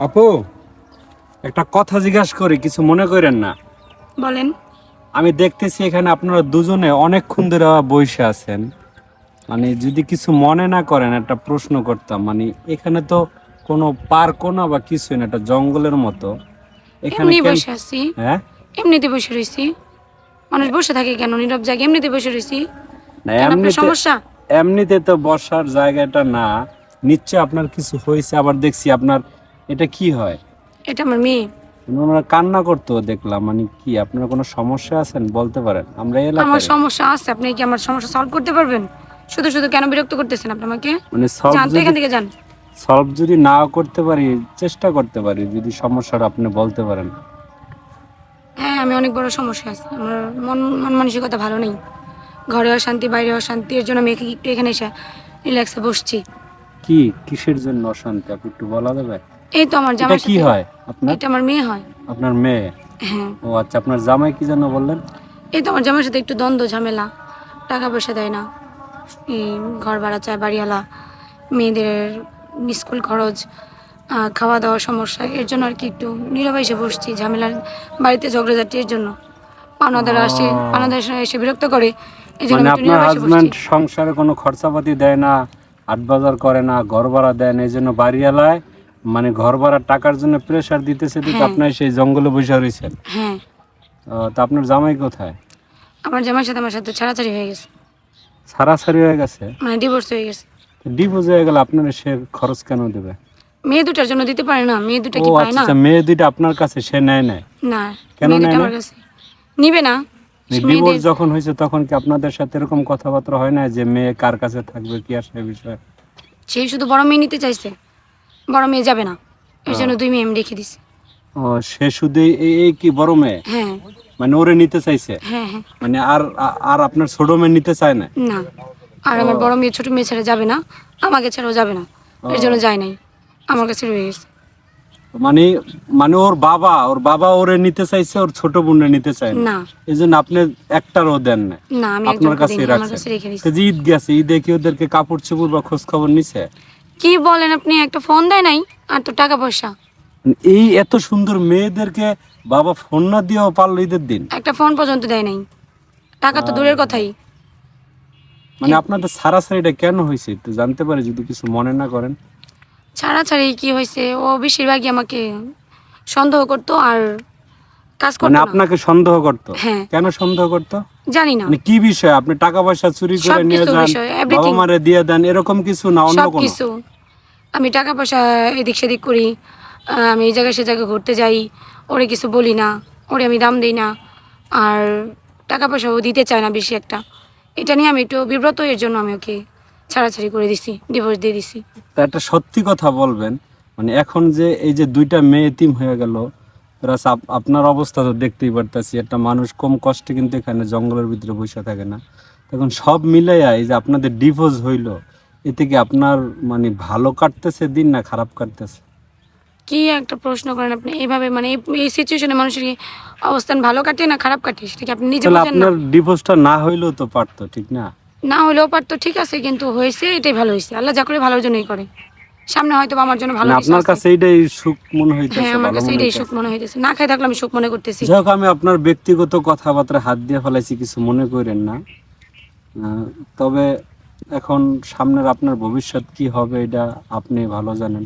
আপু একটা কথা জিজ্ঞাসা করি কিছু মনে করেন না। বলেন। আমি দেখতেছি এখানে আপনারা দুজনে অনেকক্ষণ ধরে বসে আছেন। মানে যদি কিছু মনে না করেন একটা প্রশ্ন করতাম। মানে এখানে তো কোনো পার্কও না বা কিছুই না একটা জঙ্গলের মতো। এখানে এমনি কেন- বসে আছি। হ্যাঁ? এমনিতে বসে রয়েছি মানুষ বসে থাকে কেন? নীরব জায়গায় এমনিতে বসে রয়েছি না কেন আপনার এমনিতে সমস্যা? এমনিতে তো বসার জায়গাটা না। নিশ্চয় আপনার কিছু হয়েছে আবার দেখছি আপনার এটা কি হয়? এটা আমার মেয়ে। ওনারা কান্না করতো দেখলাম মানে কি আপনার কোনো সমস্যা আছেন? বলতে পারেন আমরা আমার সমস্যা আছে আপনি কি আমার সমস্যা সলভ করতে পারবেন? শুধু শুধু কেন বিরক্ত করতেছেন আপনি আমাকে? মানে সলভ যান তো এখান থেকে যান। সলভ যদি নাও করতে পারি চেষ্টা করতে পারি যদি সমস্যাটা আপনি বলতে পারেন। হ্যাঁ আমি অনেক বড় সমস্যা আছে। আমার মন মন মানসিকতা ভালো নেই। ঘরে অশান্তি বাইরে অশান্তি এর জন্য আমি একটু এখানে এসে রিল্যাক্সে বসছি। কি? কিসের জন্য অশান্তি? আপনি একটু বলা যাবে? এই তো আমার জামাই কি হয় আপনার? এটা আমার মেয়ে হয়। আপনার মেয়ে? হ্যাঁ। ও আচ্ছা আপনার জামাই কি যেন বললেন? এই তো আমার জামাইয়ের সাথে একটু দ্বন্দ্ব ঝামেলা। টাকা পয়সা দেয় না। এই ঘর ভাড়া চায় বাড়িওয়ালা মেয়েদের স্কুল খরচ খাওয়া দাওয়ার সমস্যা এর জন্য আর কি একটু নীরবে এসে বসছি ঝামেলার বাড়িতে ঝগড়াঝাটি এর জন্য। পাওনাদার আসে ও। পাওনাদার এসে বিরক্ত করে এই জন্য মানে আপনার হাজবেন্ড সংসারে কোনো খরচাপাতি দেয় না হাট বাজার করে না ঘর ভাড়া দেয় না এই জন্য বাড়িওয়ালায় মানে ঘর ভাড়ার টাকার জন্য প্রেশার দিতেছে দিতে হ্যাঁ। আপনার সেই জঙ্গলে বসে রয়েছেন হ্যাঁ। তা আপনার জামাই কোথায়? আমার জামাইয়ের সাথে আমার সাথে ছাড়াছাড়ি হয়ে গেছে। সারাসারি হয়ে গেছে? মানে ডিভোর্স হয়ে গেছে। ডিভোর্স হয়ে গেলে আপনার সে খরচ কেন দেবে? মেয়ে দুটার জন্য দিতে পারে না মেয়ে দুটা কি পায় না? আচ্ছা, মেয়ে দুইটা আপনার কাছে সে নেয় নাই? না কেন নেয় না? নিবে না। ডিভোর্স যখন হয়েছে তখন কি আপনাদের সাথে এরকম কথাবার্তা হয় না যে মেয়ে কার কাছে থাকবে কি আর সে বিষয়ে? সে শুধু বড় মেয়ে নিতে চাইছে। বড় মেয়ে যাবে না। এর জন্য দুই মেয়ে আমি রেখে দিছি। ও সে শুধু এই- কি বড় মেয়ে? হ্যাঁ। মানে ওরে নিতে চাইছে? হ্যাঁ হ্যাঁ। মানে আর আর আপনার ছোট মেয়ে নিতে চায় না? না। আর আমার বড় মেয়ে ছোট মেয়ে ছেড়ে যাবে না। আমাকে ছেড়েও যাবে না। এর জন্য যায় নাই। আমার কাছে রয়ে গেছে। মানে মানে ওর বাবা ওর বাবা ওরে নিতে চাইছে ওর ছোট বোনে নিতে চায় না? না। এই জন্য আপনি একটারও দেন না। না আমি আপনার কাছে আমার রাখছেন। রেখে দিছি। তো যে ঈদ গেছে ঈদে কি ওদেরকে কাপড় চোপড় বা খোঁজ খবর নিছে? কি বলেন আপনি? একটা ফোন দেয় নাই? আর তো টাকা পয়সা। এই এত সুন্দর মেয়েদেরকে বাবা ফোন না দিয়েও পারল ঈদের দিন? একটা ফোন পর্যন্ত দেয় নাই। টাকা তো দূরের কথাই। মানে আপনাদের সারাসারিটা কেন হয়েছে? একটু জানতে পারি যদি কিছু মনে না করেন। ছাড়াছাড়ি কি হয়েছে? ও বেশিরভাগই আমাকে সন্দেহ করতো আর কাজ মানে করতো না। আপনাকে সন্দেহ করতো? হ্যাঁ। কেন সন্দেহ করতো? জানি না। মানে কি বিষয়? আপনি টাকা পয়সা চুরি করে সবকিছু নিয়ে যান বিষয়, বাবা মারে দিয়ে দেন এরকম কিছু না? অন্য সব কোনো? কিছু আমি টাকা পয়সা এদিক সেদিক করি আহ, আমি এই জায়গায় সে জায়গায় ঘুরতে যাই ওরে কিছু বলি না ওরে আমি দাম দিই না আর টাকা পয়সা ও দিতে চায় না বেশি একটা। এটা নিয়ে আমি একটু বিব্রত এর জন্য আমি ওকে ছাড়াছাড়ি করে দিছি ডিভোর্স দিয়ে দিছি। তা একটা সত্যি কথা বলবেন মানে এখন যে এই যে দুইটা মেয়ে এতিম হয়ে গেল প্লাস আপনার অবস্থা তো দেখতেই পারতেছি। একটা মানুষ কম কষ্টে কিন্তু এখানে জঙ্গলের ভিতরে বসে থাকে না। তখন সব মিলাইয়া এই যে আপনাদের ডিভোর্স হইল এতে কি আপনার মানে ভালো কাটতেছে দিন না খারাপ কাটতেছে? কি একটা প্রশ্ন করেন আপনি? এইভাবে মানে এই- সিচুয়েশনে মানুষের অবস্থান ভালো কাটে না খারাপ কাটে? সেটা কি আপনি নিজে বোঝেন না? আপনার ডিভোর্সটা না হইলেও তো পারতো ঠিক না? না হলেও পারতো ঠিক আছে কিন্তু হয়েছে এটাই ভালো হয়েছে। আল্লাহ যা করে ভালোর জন্যই করে। সামনে হয়তো আমার জন্য ভালো মানে আপনার কাছে এইটাই সুখ মনে হইতেছে হ্যাঁ আমার কাছে এইটাই সুখ মনে হইতেছে। না খাই থাকলে আমি সুখ মনে করতেছি। যাই হোক আমি আপনার ব্যক্তিগত কথাবার্তা হাত দিয়ে ফেলাইছি কিছু মনে করেন না। তবে এখন সামনের আপনার ভবিষ্যৎ কি হবে এটা আপনি ভালো জানেন।